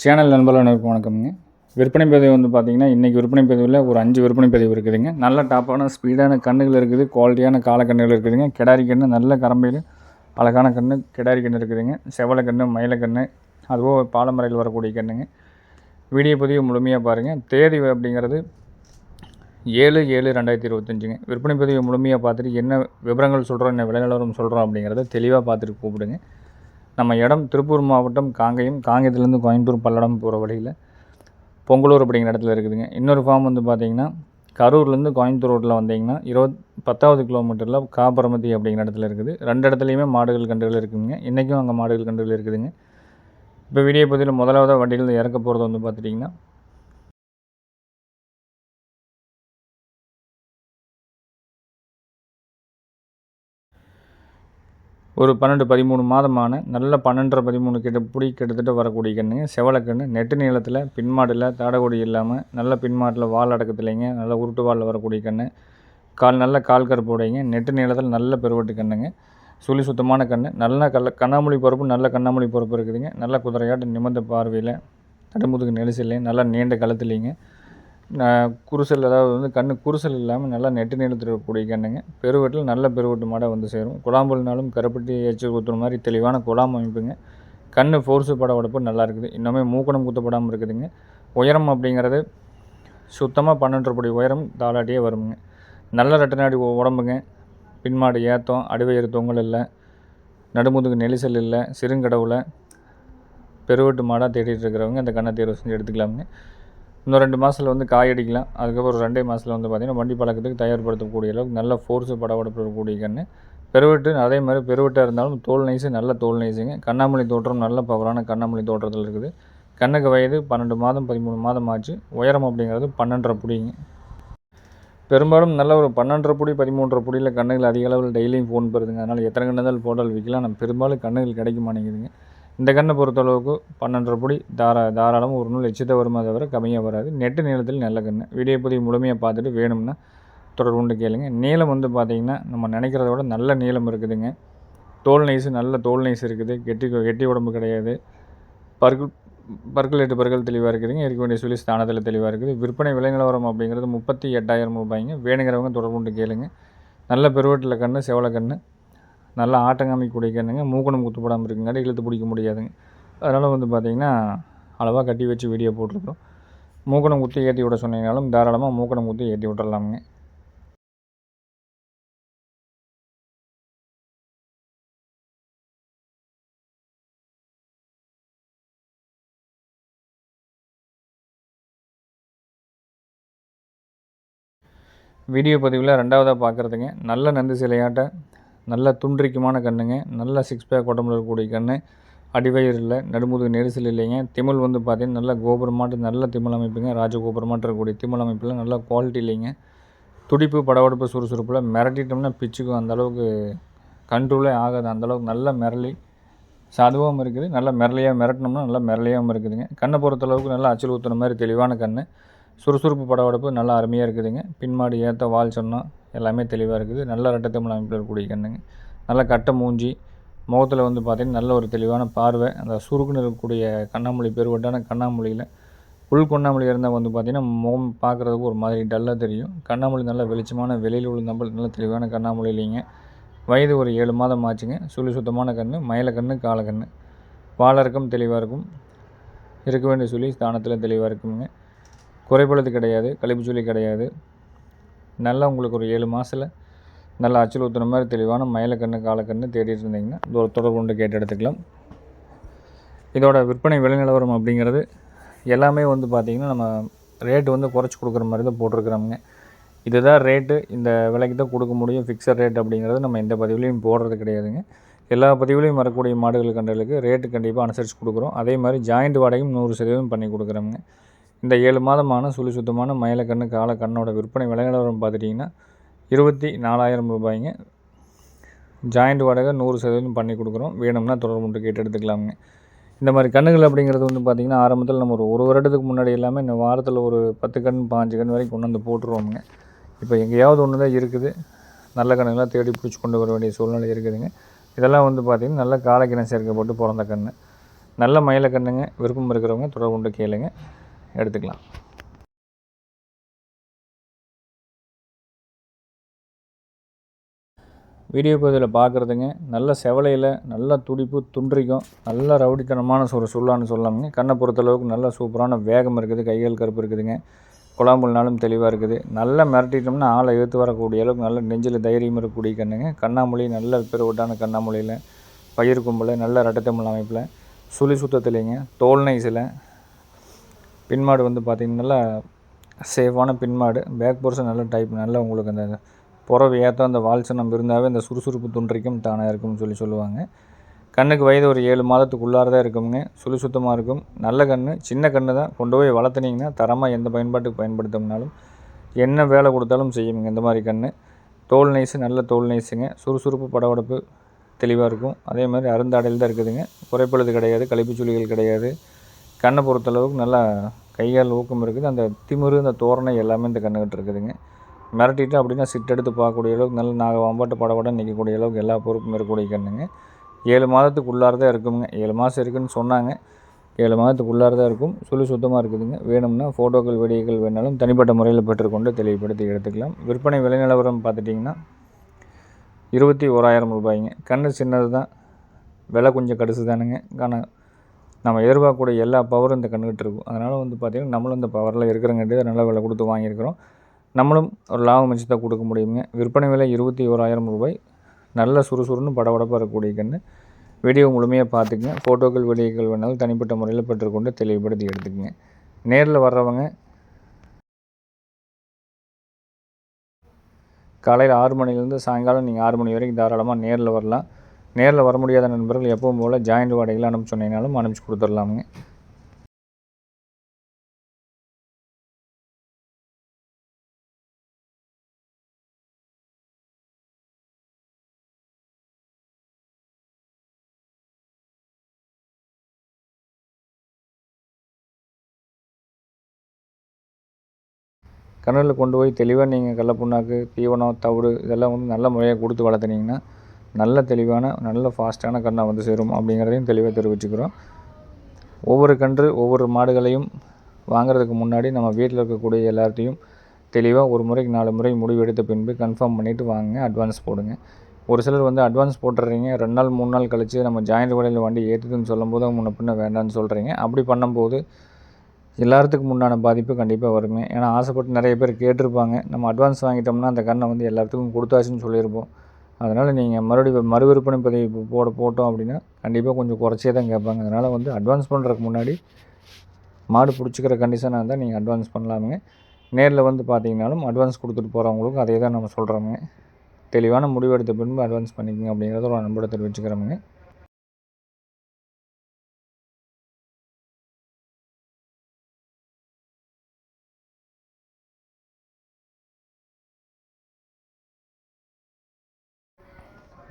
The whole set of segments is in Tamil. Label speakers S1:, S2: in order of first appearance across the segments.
S1: சேனல் நண்பர்களுக்கு வணக்கம்ங்க. விற்பனை பதிவு வந்து பார்த்திங்கன்னா இன்றைக்கி விற்பனை பதிவில் ஒரு அஞ்சு விற்பனை பதிவு இருக்குதுங்க. நல்ல டாப்பான ஸ்பீடான கண்ணுகள் இருக்குது குவாலிட்டியான காலக்கண்ணுகள் இருக்குதுங்க. கிடாரி கன்று நல்ல கரம்பையில் அழகான கன்று கிடாரி கன்று இருக்குதுங்க. செவலை கன்று மயில கன்று அதுவும் பாலமரையில் வரக்கூடிய கன்றுங்க வீடியோ பதிவு முழுமையாக பாருங்கள் தேதி அப்படிங்கிறது ஏழு ஏழு ரெண்டாயிரத்தி இருபத்தஞ்சுங்க. விற்பனை பதிவை முழுமையாக பார்த்துட்டு என்ன விவரங்கள் சொல்கிறோம் என்ன விலை நிலவரம் சொல்கிறோம் அப்படிங்கிறத தெளிவாக பார்த்துட்டு கூப்பிடுங்க. நம்ம இடம் திருப்பூர் மாவட்டம் காங்கயம். காங்கயத்துலேருந்து கோயம்புத்தூர் பல்லடம் போகிற வழியில் பொங்கலூர் அப்படிங்கிற இடத்துல இருக்குதுங்க. இன்னொரு ஃபார்ம் வந்து பார்த்தீங்கன்னா கரூர்லேருந்து கோயம்புத்தூர் ரோட்டில் வந்தீங்கன்னா இருபத் பத்தாவது கிலோமீட்டரில் காப்பரமத்தி அப்படிங்கிற இடத்துல இருக்குது. ரெண்டு இடத்துலையுமே மாடுகள் கன்றுகள் இருக்குதுங்க. இன்றைக்கும் அங்கே மாடுகள் கன்றுகள் இருக்குதுங்க. இப்போ வீடியோ பதிவில் முதலாவது வண்டியில் இறக்க போகிறது வந்து பார்த்துட்டிங்கன்னா ஒரு பன்னெண்டு பதிமூணு மாதமான நல்ல பன்னெண்டரை பதிமூணு கிட்ட பிடி கிட்டத்தட்ட வரக்கூடிய கண்ணுங்க. செவலக்கண்ணு நெட்டு நீளத்தில் பின்மாடில் தாடகொடி இல்லாமல் நல்ல பின்மாட்டில் வால் அடக்கத்துலைங்க நல்ல உருட்டு வாலில் வரக்கூடிய கண்ணு. கால் நல்ல கால் கருப்புடைங்க நெட்டு நீளத்தில் நல்ல பெருவட்டு கண்ணுங்க. சுழி சுத்தமான கண் நல்ல கல்ல கண்ணாமொழி பொறுப்பு நல்ல கண்ணாமொழி பொறுப்பு இருக்குதுங்க. நல்ல குதிரையாட்டு நிமிர்ந்த பார்வையில் தடுமுதுகு நெரிசல்லையும் நல்லா நீண்ட கழுத்துலைங்க குருசல் அதாவது வந்து கண்ணு குருசல் இல்லாமல் நல்லா நெட்டு நீளத்தில் கண்ணுங்க. பெருவெட்டில் நல்ல பெருவெட்டு மாடாக வந்து சேரும். குழாம்புலனாலும் கருப்பட்டி எச்சு குத்துற மாதிரி தெளிவான குழாம் அமைப்புங்க. கண்ணு ஃபோர்ஸு பட உடப்பு நல்லா இருக்குது. இன்னுமே மூக்கணம் குத்தப்படாமல் இருக்குதுங்க. உயரம் அப்படிங்கிறது சுத்தமாக பன்னெண்டரை உயரம் தாளாட்டியே வருங்க நல்ல ரெட்டநாடி உடம்புங்க. பின்மாடு ஏத்தம் அடிவயிறு தொங்கல் இல்லை. நடுமுதுகு நெலிசல் இல்லை. சிறுங்கடவுல பெருவெட்டு மாடாக தேடிட்டு இருக்கிறவங்க அந்த கண்ணை தேர்வு செஞ்சு எடுத்துக்கலாமுங்க. இன்னும் ரெண்டு மாதத்தில் வந்து காய் அடிக்கலாம். அதுக்கப்புறம் ஒரு ரெண்டே மாதத்தில் வந்து பார்த்திங்கன்னா வண்டி பழக்கத்துக்கு தயார்படுத்தக்கூடிய அளவுக்கு நல்ல ஃபோர்ஸு படபடப்பு இருக்கக்கூடிய கன்று. பெருவெட்டு அதே மாதிரி பெருவெட்டாக இருந்தாலும் தோல் நைஸு நல்ல தோல் நைஸுங்க கண்ணாமூலி தோற்றம் நல்ல பவரான கண்ணாமூலி தோற்றத்தில் இருக்குது. கண்ணுக்கு வயது பன்னெண்டு மாதம் பதிமூணு மாதம் ஆச்சு. உயரம் அப்படிங்கிறது பன்னெண்டரை புடிங்க. பெரும்பாலும் நல்ல ஒரு பன்னெண்டரை புடி பதிமூன்றரை புடியில் கண்ணுகள் அதிக அளவில் டெய்லியும் ஃபோன் பெறுதுங்க. அதனால் எத்தனை கண்ணுதல் போட்டால் விற்கலாம். நம்ம பெரும்பாலும் கண்ணுகள் கிடைக்க மாட்டேங்குதுங்க. இந்த கண்ணை பொறுத்தளவுக்கு பன்னெண்டரை பொடி தாரா தாராளமாக ஒரு நூல் எச்சித்த வருமா தவிர கம்மியாக வராது. நெட்டு நீளத்தில் நல்ல கன்று வீடியோ பதிவு முழுமையாக பார்த்துட்டு வேணும்னா தொடர்பு கொண்டு கேளுங்க. நீளம் வந்து பார்த்திங்கன்னா நம்ம நினைக்கிறத விட நல்ல நீளம் இருக்குதுங்க. தோல் நைஸு நல்ல தோல் நைஸ் இருக்குது. கெட்டி கெட்டி உடம்பு கிடையாது. பற்கள் பற்கள் எட்டு பற்கள் தெளிவாக இருக்குதுங்க. இருக்க வேண்டிய சொல்லி ஸ்தானத்தில் தெளிவாக இருக்குது. விற்பனை விலை நிலவரம் அப்படிங்கிறது முப்பத்தி எட்டாயிரம் ரூபாய்ங்க. வேணுங்கிறவங்க தொடர்பு கொண்டு கேளுங்க. நல்ல பெருவட்டில் கன்று செவலை கன்று நல்ல ஆட்டங்காமிக்கூடிய கண்ணுங்க மூக்கணம் குத்துப்படாமல் இருக்குங்காட்டி இழுத்து பிடிக்க முடியாதுங்க. அதனால் வந்து பார்த்திங்கன்னா அளவாக கட்டி வச்சு வீடியோ போட்டிருக்கோம் மூக்கணம் குத்தி ஏற்றி விட சொன்னீங்கனாலும் தாராளமாக மூக்கணம் குத்தி ஏற்றி விட்டுடலாமுங்க வீடியோ பதிவில் ரெண்டாவதாக பார்க்குறதுங்க நல்ல நந்து சிலையாட்ட நல்ல துன்றிக்குமான கண்ணுங்க. நல்ல சிக்ஸ் பேக் உடம்புல இருக்கக்கூடிய கண்ணு. அடிவயிறு இல்லை நடுமுதுகு நெரிசல் இல்லைங்க. திமிழ் வந்து பார்த்தீங்கன்னா நல்ல கோபுரமாட்டு நல்ல திமிழ் அமைப்புங்க. ராஜகோபுரமாட்டு இருக்கக்கூடிய திமிழ் அமைப்பில் நல்ல குவாலிட்டி இல்லைங்க. துடிப்பு படவடுப்பு சுறுசுறுப்பில் மிரட்டிட்டோம்னா பிச்சுக்கும். அந்தளவுக்கு கண்ட்ரோலே ஆகாது. அந்த அளவுக்கு நல்ல மிரளி. சாதுவாகவும் இருக்குது. நல்ல மிரளியாக மிரட்டினோம்னா நல்லா மிரளியாகவும் இருக்குதுங்க. கண்ணை பொறுத்தளவுக்கு நல்லா அச்சல் ஊற்றுன மாதிரி தெளிவான கண் சுறுசுறுப்பு படவடப்பு நல்லா அருமையாக இருக்குதுங்க. பின்மாடி ஏற்ற வால் சொன்னோம் எல்லாமே தெளிவாக இருக்குது. நல்ல ரெட்டத்தமிழ் அமைப்பில் இருக்கக்கூடிய கண்ணுங்க நல்ல கட்டை மூஞ்சி முகத்தில் வந்து பார்த்திங்கன்னா நல்ல ஒரு தெளிவான பார்வை. அந்த சுருக்குன்னு இருக்கக்கூடிய கண்ணாமொழி பெருவட்டான கண்ணாமொழியில் உள் கொண்ணாமொழி இருந்தால் வந்து பார்த்திங்கன்னா முகம் பார்க்குறதுக்கு ஒரு மாதிரி டல்லாக தெரியும். கண்ணாமொழி நல்ல வெளிச்சமான வெளியில் உள்ள நம்பர் நல்ல தெளிவான கண்ணாமொழி இல்லைங்க. வயது ஒரு ஏழு மாதம் ஆச்சுங்க. சுழி சுத்தமான கன்று மயில கன்று காலக்கன்று பாலருக்கும் தெளிவாக இருக்கும். இருக்க வேண்டிய சொல்லி ஸ்தானத்தில் தெளிவாக இருக்குங்க. குறைபழுது கிடையாது. கழிப்பு சொல்லி கிடையாது. நல்லா உங்களுக்கு ஒரு ஏழு மாதத்தில் நல்லா அச்சல் ஊற்றுன மாதிரி தெளிவான மயிலக்கண்ணு காலக்கன்று தேடிட்டு இருந்தீங்கன்னா ஒரு தொடர்பு கொண்டு கேட்டு எடுத்துக்கலாம். இதோட விற்பனை விலை நிலவரம் அப்படிங்கிறது எல்லாமே வந்து பார்த்திங்கன்னா நம்ம ரேட்டு வந்து குறைச்சி கொடுக்குற மாதிரி தான் போட்டிருக்கிறோமுங்க. இதுதான் ரேட்டு இந்த விலைக்கு தான் கொடுக்க முடியும் ஃபிக்ஸட் ரேட் அப்படிங்கிறது நம்ம எந்த பதிவுலையும் போடுறது கிடையாதுங்க. எல்லா பதிவுலையும் வரக்கூடிய மாடுகள் கன்றுகளுக்கு ரேட்டு கண்டிப்பாக அனுசரித்து கொடுக்குறோம். அதே மாதிரி ஜாயிண்ட் வாடகையும் நூறு சதவீதம் பண்ணி கொடுக்குறோமுங்க. இந்த ஏழு மாதமான சுழி சுத்தமான மயிலக்கண்ணு காலக்கண்ணோட விற்பனை விலை நிலவரம் பார்த்துட்டிங்கன்னா இருபத்தி நாலாயிரம் ரூபாய்ங்க. ஜாயிண்ட் வாடகை நூறு சதவீதம் பண்ணி கொடுக்குறோம். வேணும்னா தொடர்பு கொண்டு கேட்டு எடுத்துக்கலாமுங்க. இந்த மாதிரி கண்ணுகள் அப்படிங்கிறது வந்து பார்த்திங்கன்னா ஆரம்பத்தில் நம்ம ஒரு ஒரு வருடத்துக்கு முன்னாடி எல்லாமே இந்த வாரத்தில் ஒரு பத்து கண் பாஞ்சு கண் வரைக்கும் கொண்டு வந்து போட்டுருவோமுங்க. இப்போ எங்கேயாவது ஒன்று தான் இருக்குது. நல்ல கண்ணுகளாக தேடி பிடிச்சி கொண்டு வர வேண்டிய சூழ்நிலை இருக்குதுங்க. இதெல்லாம் வந்து பார்த்திங்கன்னா நல்ல காலக்கிணம் சேர்க்கப்பட்டு பிறந்த கன்று நல்ல மயில கண்ணுங்க விருப்பம் இருக்கிறவங்க தொடர்பு கொண்டு கேளுங்க. எடுத்துக்கலாம். வீடியோ பகுதியில் பார்க்குறதுங்க நல்ல செவலையில் நல்ல துடிப்பு துன்றிக்கும் நல்ல ரவுடித்தனமான ஒரு சொல்லான்னு சொல்லாமுங்க கண்ணை பொறுத்தளவுக்கு நல்ல சூப்பரான வேகம் இருக்குது கைகள் கருப்பு இருக்குதுங்க குழாம்புலனாலும் தெளிவாக இருக்குது. நல்லா மிரட்டிட்டோம்னா ஆளை எடுத்து வரக்கூடிய அளவுக்கு நல்ல நெஞ்சில் தைரியம் இருக்கக்கூடிய கண்ணுங்க. கண்ணாமொழி நல்ல பிறவிட்டான கண்ணாமொழியில் பயிர் கும்பல் நல்ல ரெட்டத்தமிழ் அமைப்பில் சுழி சுத்தத்துலேங்க தோல் நைஸில் பின்மாடு வந்து பார்த்திங்கன்னா நல்லா சேஃபான பின்மாடு. பேக் போர்ஷன் நல்ல டைப் நல்ல உங்களுக்கு அந்த புறவு ஏற்ற அந்த வால்சனம் இருந்தாவே இந்த சுறுசுறுப்பு துன்றிக்கும் தானாக இருக்கும்னு சொல்லி சொல்லுவாங்க. கண்ணுக்கு வயது ஒரு ஏழு மாதத்துக்குள்ளார தான் இருக்குங்க சுழி சுத்தமாக இருக்கும். நல்ல கண் சின்ன கன்று தான். கொண்டு போய் வளர்த்துனீங்கன்னா தரமாக எந்த பயன்பாட்டுக்கு பயன்படுத்தோம்னாலும் என்ன வேலை கொடுத்தாலும் செய்யுங்க. இந்த மாதிரி கண் தோல் நைஸு நல்ல தோல் நைஸுங்க சுறுசுறுப்பு படவடப்பு தெளிவாக இருக்கும். அதே மாதிரி அருந்தாடையில் தான் இருக்குதுங்க. குறைப்பழுது கிடையாது கழிப்பு சுழிகள் கிடையாது. கண்ணை பொறுத்தளவுக்கு நல்லா கையால் ஊக்கம் இருக்குது. அந்த திமிரு அந்த தோரணை எல்லாமே இந்த கண்ணுக்கிட்ட இருக்குதுங்க. மிரட்டிட்டு அப்படின்னா சிட்டெடுத்து பார்க்கக்கூடிய அளவுக்கு நல்ல நாங்கள் வம்பாட்டு படப்படம் நிற்கக்கூடிய அளவுக்கு எல்லா பொறுப்பும் இருக்கக்கூடிய கண்ணுங்க. ஏழு மாதத்துக்கு உள்ளார தான் இருக்குங்க ஏழு மாதம் இருக்குதுன்னு சொன்னாங்க. ஏழு மாதத்துக்கு உள்ளார தான் இருக்கும். சுழி சுத்தமாக இருக்குதுங்க. வேணும்னா ஃபோட்டோக்கள் வீடியோக்கள் வேணாலும் தனிப்பட்ட முறையில் பெற்றுக்கொண்டு தெளிவுபடுத்தி எடுத்துக்கலாம். விற்பனை விலை நிலவரம் பார்த்துட்டிங்கன்னா இருபத்தி ஓராயிரம் ரூபாய்ங்க. கண் சின்னது தான் விலை கொஞ்சம் கடுசு தானுங்க ஆனால் நம்ம எதிர்பார்க்கக்கூடிய எல்லா பவரும் இந்த கண்ணுக்கிட்ட இருக்கும். அதனால் வந்து பார்த்திங்கன்னா நம்மளும் இந்த பவரில் இருக்கிறங்காட்டி நல்ல விலை கொடுத்து வாங்கியிருக்கிறோம். நம்மளும் ஒரு லாபம் மிச்சத்தை கொடுக்க முடியுங்க. விற்பனை விலை இருபத்தி ஓராயிரம் ரூபாய். நல்ல சுறுசுறுன்னு படபடப்பாக இருக்கக்கூடிய கன்று வீடியோ முழுமையாக பார்த்துக்குங்க. ஃபோட்டோக்கள் வீடியோக்கள் வேணாலும் தனிப்பட்ட முறையில் பெற்றுக்கொண்டு தெளிவுபடுத்தி எடுத்துக்கங்க. நேரில் வர்றவங்க காலையில் ஆறு மணிலேருந்து சாயங்காலம் நீங்கள் ஆறு மணி வரைக்கும் தாராளமாக நேரில் வரலாம். நேரில் வர முடியாத நண்பர்கள் எப்பவும் போல் ஜாயிண்ட் வாடகையில் அனுப்பிச்சு சொன்னீங்கனாலும் அனுப்பிச்சு கொடுத்துடலாமுங்க. கண்ணில் கொண்டு போய் தெளிவாக நீங்கள் கடல புண்ணாக்கு தீவனம் தவிடு இதெல்லாம் வந்து நல்ல முறையாக கொடுத்து வளர்த்துனீங்கன்னா நல்ல தெளிவான நல்ல ஃபாஸ்ட்டான கண்ணாக வந்து சேரும் அப்படிங்கிறதையும் தெளிவாக தெரிவிச்சுக்கிறோம். ஒவ்வொரு கன்று ஒவ்வொரு மாடுகளையும் வாங்குறதுக்கு முன்னாடி நம்ம வீட்டில் இருக்கக்கூடிய எல்லாத்தையும் தெளிவாக ஒரு முறைக்கு நாலு முறை முடிவு எடுத்த பின்பு கன்ஃபார்ம் பண்ணிவிட்டு வாங்க அட்வான்ஸ் போடுங்க. ஒரு சிலர் வந்து அட்வான்ஸ் போட்டுறீங்க ரெண்டு நாள் மூணு நாள் கழித்து நம்ம ஜாயிண்ட் வலையில் வண்டி ஏற்றுதுன்னு சொல்லும்போது முன்ன பின்ன வேண்டாம்னு சொல்கிறீங்க அப்படி பண்ணும்போது எல்லாத்துக்கும் உண்டான பாதிப்பு கண்டிப்பாக வருமே ஏன்னா ஆசைப்பட்டு நிறைய பேர் கேட்டிருப்பாங்க நம்ம அட்வான்ஸ் வாங்கிட்டோம்னா அந்த கண்ணை வந்து எல்லாத்துக்கும் கொடுத்தாச்சுன்னு சொல்லியிருப்போம். அதனால் நீங்கள் மறுபடியும் மறு விற்பனை பதிவு போட போட்டோம் அப்படின்னா கண்டிப்பாக கொஞ்சம் குறைச்சே தான் கேட்பாங்க. அதனால் வந்து அட்வான்ஸ் பண்ணுறதுக்கு முன்னாடி மாடு பிடிச்சிக்கிற கண்டிஷனாக இருந்தால் நீங்கள் அட்வான்ஸ் பண்ணலாமுங்க. நேரில் வந்து பார்த்தீங்கனாலும் அட்வான்ஸ் கொடுத்துட்டு போகிறவங்களுக்கும் அதே தான் நம்ம சொல்கிறோமுங்க தெளிவான முடிவு எடுத்த பின்பு அட்வான்ஸ் பண்ணிக்கோங்க அப்படிங்கிறத ஒரு நம்பரை தெரிவிச்சுக்கிறோமுங்க.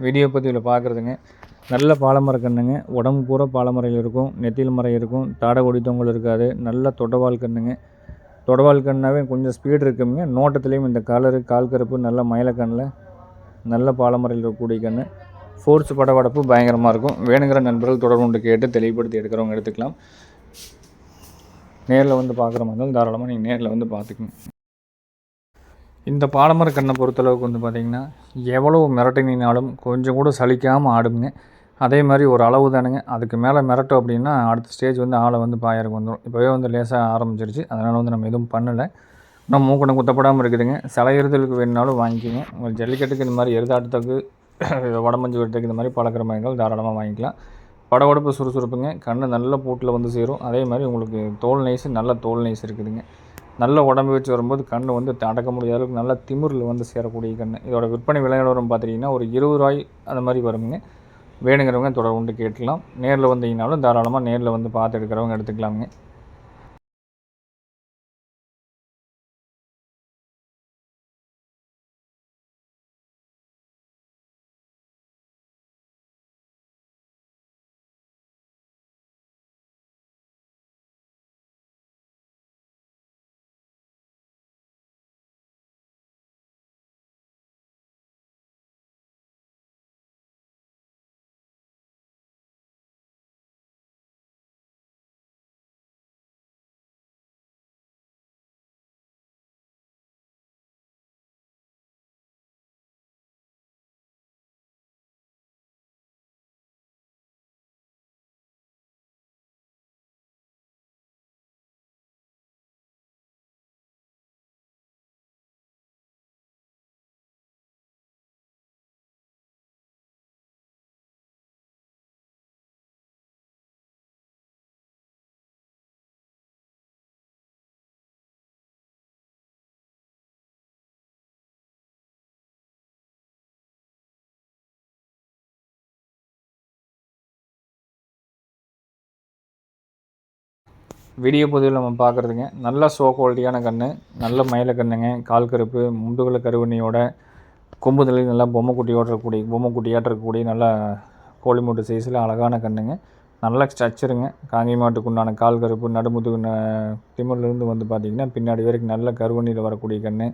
S1: வீடியோ பதிவில் பார்க்குறதுங்க நல்ல பாலமர கண்ணுங்க உடம்பு பூரா பாலமரையில் இருக்கும். நெத்தியில் மரம் இருக்கும். தாடை கொடி இருக்காது. நல்ல தொடவால் கண்ணுங்க தொடவால் கண்ணாவே கொஞ்சம் ஸ்பீடு இருக்குங்க. நோட்டத்துலேயும் இந்த கலரு கால் கருப்பு நல்ல மயிலக்கண்ணில் நல்ல பாலமரையில் இருக்கக்கூடிய கன்று ஃபோர்ஸ் படபடப்பு பயங்கரமாக இருக்கும். வேணுங்கிற நண்பர்கள் தொடர்பு கொண்டு கேட்டு தெளிவுபடுத்தி எடுக்கிறவங்க எடுத்துக்கலாம். நேரில் வந்து பார்க்குற மாதிரி இருந்தாலும் தாராளமாக நீங்கள் நேரில் வந்து பார்த்துக்குங்க இந்த பாலமர கண்ணை பொறுத்தளவுக்கு வந்து பார்த்திங்கன்னா எவ்வளோ மிரட்டினாலும் கொஞ்சம் கூட சலிக்காமல் ஆடுங்க. அதே மாதிரி ஒரு அளவு தானுங்க. அதுக்கு மேலே மிரட்டும் அப்படின்னா அடுத்த ஸ்டேஜ் வந்து ஆளை வந்து பாயருக்கு வந்துடும் இப்போவே வந்து லேசாக ஆரம்பிச்சிருச்சு. அதனால் வந்து நம்ம எதுவும் பண்ணலை. இன்னும் மூக்கணம் குத்தப்படாமல் இருக்குதுங்க. சில எருதலுக்கு வேணுனாலும் வாங்கிக்கோங்க. உங்கள் ஜல்லிக்கட்டுக்கு இந்த மாதிரி எருதாட்டத்துக்கு வடமஞ்சு வெட்டுக்கு இந்த மாதிரி பழக்கிற மாதிரிகள் தாராளமாக வாங்கிக்கலாம். படவடப்பு சுறுசுறுப்புங்க. கண்ணு நல்ல பூட்டில் வந்து சேரும். அதே மாதிரி உங்களுக்கு தோல் நைஸு நல்ல தோல் நைஸ் இருக்குதுங்க. நல்ல உடம்பு வச்சு வரும்போது கண் வந்து அடக்க முடியாத அளவுக்கு நல்ல திமிரில் வந்து சேரக்கூடிய கண் இதோட விற்பனை விலை வரும் பார்த்துட்டிங்கன்னா ஒரு இருபது ரூபாய் அந்த மாதிரி வருங்க. வேணுங்கிறவங்க தொடர்பு கேட்டுக்கலாம். நேரில் வந்தீங்கனாலும் தாராளமாக நேரில் வந்து பார்த்து எடுக்கிறவங்க எடுத்துக்கலாமுங்க. வீடியோ பதிவில் நம்ம பார்க்குறதுங்க. நல்ல ஷோ குவாலிட்டியான கன்று நல்ல மயில கன்றுங்க கால் கருப்பு முண்டுகளை கருவணியோட கொம்பு தலை நல்லா பொம்மை குட்டியோட இருக்கக்கூடிய பொம்மை குட்டியாட்ட இருக்கக்கூடிய நல்ல கோழி மூட்டு சைஸில் அழகான கன்றுங்க நல்ல ஸ்ட்ரக்சருங்க காங்கி மாட்டுக்கு உண்டான கால் கருப்பு நடுமுதுகு ந- திமிர்லேருந்து வந்து பார்த்திங்கன்னா பின்னாடி வரைக்கும் நல்ல கருவணியில் வரக்கூடிய கன்று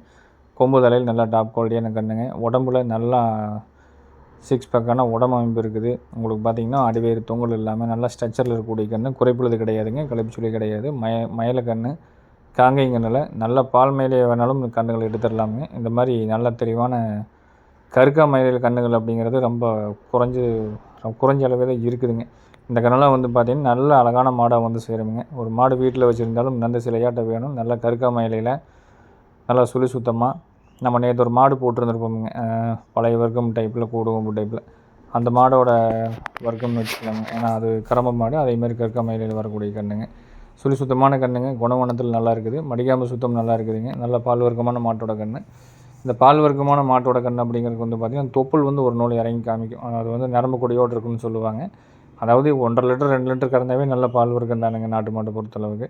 S1: கொம்பு தலையில் நல்லா டாப் குவாலிட்டியான கன்றுங்க உடம்புல நல்லா சிக்ஸ் பேக்கான உடம்பமைப்பு இருக்குது. உங்களுக்கு பார்த்திங்கன்னா அடிவேறு தொங்கல் இல்லாமல் நல்லா ஸ்ட்ரக்சரில் இருக்கக்கூடிய கன்று குறைப்புள்ளது கிடையாதுங்க. கழிப்புச்சுளி கிடையாது. மய மயில கன்று காங்கை கண்ணில் நல்ல பால் மேலே வேணாலும் கன்றுகள் எடுத்துடலாமுங்க. இந்த மாதிரி நல்ல தெளிவான கருக்கா மயிலில் கன்றுகள் அப்படிங்கிறது ரொம்ப குறைஞ்சு குறைஞ்ச அளவே தான் இருக்குதுங்க. இந்த கண்ணெல்லாம் வந்து பார்த்திங்கன்னா நல்ல அழகான மாடாக வந்து சேருமுங்க. ஒரு மாடு வீட்டில் வச்சுருந்தாலும் நல்ல சிலையாட்ட வேணும். நல்ல கருக்கா மயிலையில் நல்லா சுழி சுத்தமாக நம்ம நேற்று ஒரு மாடு போட்டிருந்துருப்போமுங்க பழைய வர்க்கம் டைப்பில் கூடுவம்பு டைப்பில் அந்த மாடோட வர்க்கம்னு வச்சுக்கலாங்க. ஏன்னா அது கரம்ப மாடு அதேமாதிரி கற்க மயிலையில் மயிலில் வரக்கூடிய கண்ணுங்க. சுழி சுத்தமான கண்ணுங்க. குணவனத்தில் நல்லா இருக்குது. மடிக்காம்பு சுத்தம் நல்லா இருக்குதுங்க. நல்ல பால் வர்க்கமான மாட்டோட கன்று இந்த பால் வர்க்கமான மாட்டோட கன்று அப்படிங்கிறது வந்து பார்த்திங்கன்னா தொப்புள் வந்து ஒரு நூல் இறங்கி காமிக்கும். அது வந்து நரம்பு கொடியோடு இருக்குன்னு சொல்லுவாங்க. அதாவது ஒன்றரை லிட்டர் ரெண்டு லிட்டர் கறந்தாவே நல்ல பால் வர்க்கம் தானுங்க நாட்டு மாட்டை பொறுத்தளவுக்கு.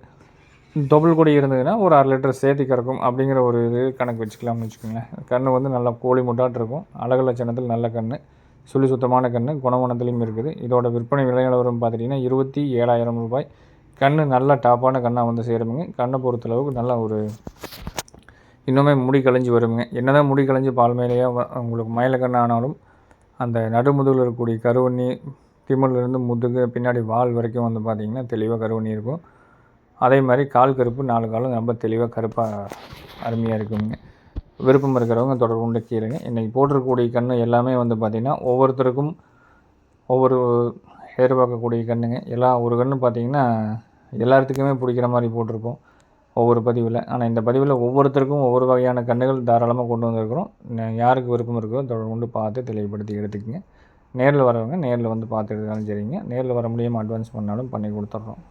S1: டபுள் கொடி இருந்ததுன்னா ஒரு அரை லிட்டர் சேர்த்தி கறக்கும் அப்படிங்கிற ஒரு இது கணக்கு வச்சுக்கலாம்னு வச்சுக்கோங்களேன். கன்று வந்து நல்லா கோழி முட்டாட்டு இருக்கும். அழகு லட்சணத்தில் நல்ல கன்று சுழி சுத்தமான கன்று குணவனத்துலேயும் இருக்குது. இதோட விற்பனை விலை நிலவரம் பார்த்துட்டிங்கன்னா இருபத்தி ஏழாயிரம் ரூபாய். கன்று நல்ல டாப்பான கண்ணாக வந்து சேருமுங்க. கண்ணை பொறுத்தளவுக்கு நல்ல ஒரு இன்னுமே முடி கலைஞ்சி வருங்க என்னதான் முடி கலைஞ்சி பால் மேலேயே உங்களுக்கு மயில கன்று ஆனாலும் அந்த நடுமுதுகில் இருக்கக்கூடிய கருவண்ணி திமிர்லேருந்து முதுகு பின்னாடி வால் வரைக்கும் வந்து பார்த்திங்கன்னா தெளிவாக கருவண்ணி இருக்கும். அதே மாதிரி கால் கருப்பு நாலு காலும் ரொம்ப தெளிவாக கருப்பாக அருமையாக இருக்குங்க. விருப்பம் இருக்கிறவங்க தொடர்பு கொண்டு கேளுங்க இன்றைக்கி போட்டிருக்கக்கூடிய கன்று எல்லாமே வந்து பார்த்திங்கன்னா ஒவ்வொருத்தருக்கும் ஒவ்வொரு எதிர்பார்க்கக்கூடிய கன்றுங்க எல்லா ஒரு கன்று பார்த்திங்கன்னா எல்லாத்துக்குமே பிடிக்கிற மாதிரி போட்டிருப்போம் ஒவ்வொரு பதிவில். ஆனால் இந்த பதிவில் ஒவ்வொருத்தருக்கும் ஒவ்வொரு வகையான கன்றுகள் தாராளமாக கொண்டு வந்திருக்கிறோம். யாருக்கு விருப்பம் இருக்கோ தொடர்பு கொண்டு பார்த்து தெளிவுபடுத்தி எடுத்துக்கங்க. நேரில் வரவங்க நேரில் வந்து பார்த்து எடுத்தாலும் சரிங்க. நேரில் வர முடியாமல் அட்வான்ஸ் பண்ணாலும் பண்ணி கொடுத்துட்றோம்